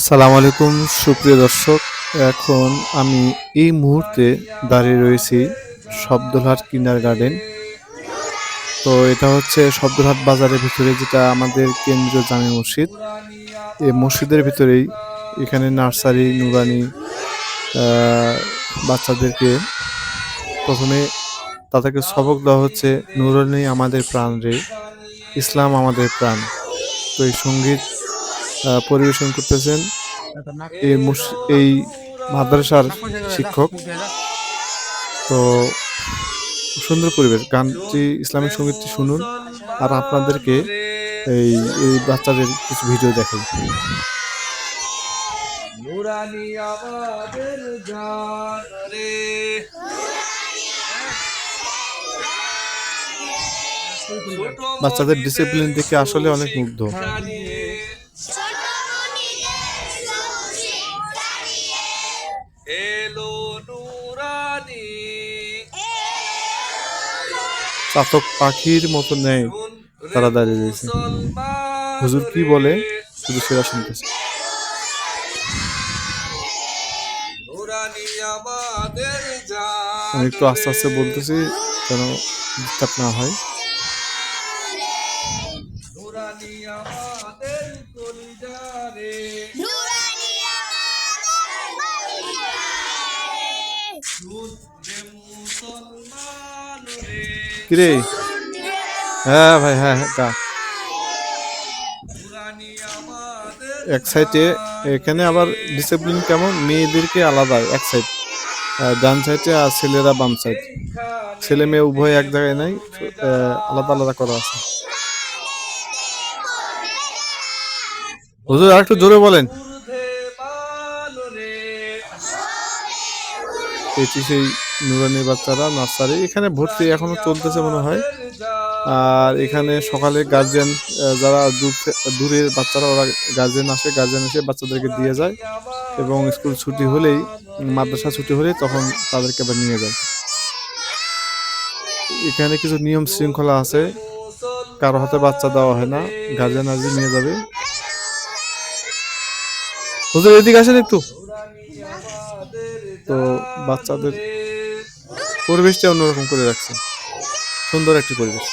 আসসালামু আলাইকুম, সুপ্রিয় দর্শক। এখন আমি এই মুহূর্তে দাঁড়িয়ে রয়েছি শব্দঘাট কিন্ডার গার্ডেন তো এটা হচ্ছে শব্দঘাট বাজারের ভিতরে, যেটা আমাদের কেন্দ্রীয় জামে মসজিদ। এই মসজিদের ভিতরেই এখানে নার্সারি, নুরানি বাচ্চাদেরকে প্রথমে তাদেরকে সবক দেওয়া হচ্ছে, নুরানি আমাদের প্রাণ রে, ইসলাম আমাদের প্রাণ। তো এই সংগীত পরিবেশন করতেছেন এই এই মাদ্রাসার শিক্ষক। তো সুন্দর পরিবেশ গানটি ইসলামিক সঙ্গীতটি শুনুন আর আপনাদেরকে এই এই বাচ্চাদের কিছু ভিডিও দেখাই। নুরানি আমাদের জান রে বাচ্চাদের ডিসিপ্লিন দেখে আসলে অনেক মুগ্ধ। চাতক পাখির মতো নেয় তারা দাঁড়িয়ে রয়েছে। হুজুর কি বলে? শুধু সেরা শুনতেছে। আমি একটু আস্তে আস্তে বলতেছি যেন ডিস্টার্ব না হয়। কিরে? হ্যাঁ ভাই হ্যাঁ হ্যাঁ গা এক সাইডে এখানে আবার ডিসিপ্লিন কেমন? মেয়েদেরকে আলাদা এক সাইড। ডান সাইডে আর ছেলেরা বাম সাইড। ছেলে মেয়ে উভয় এক জায়গায় নাই আলাদা আলাদা করা আছে। হুজুর আর একটু জোরে বলেন। এটি সেই নুরানি বাচ্চারা, নার্সারি, এখানে ভর্তি এখনও চলতেছে মনে হয়। আর এখানে সকালে গার্জিয়ান যারা দূর দূরের বাচ্চারা, ওরা গার্জিয়ান আসে গার্জিয়ান এসে বাচ্চাদেরকে দিয়ে যায় এবং স্কুল ছুটি হলেই, মাদ্রাসা ছুটি হলেই তখন তাদেরকে আবার নিয়ে যায়। এখানে কিছু নিয়ম শৃঙ্খলা আছে, কারও হাতে বাচ্চা দেওয়া হয় না গার্জিয়ান আসবে, নিয়ে যাবে। হুজুর, এদিকে আসেন একটু। তো বাচ্চাদের পরিবেশটা অন্যরকম করে রাখছে। সুন্দর একটি পরিবেশ।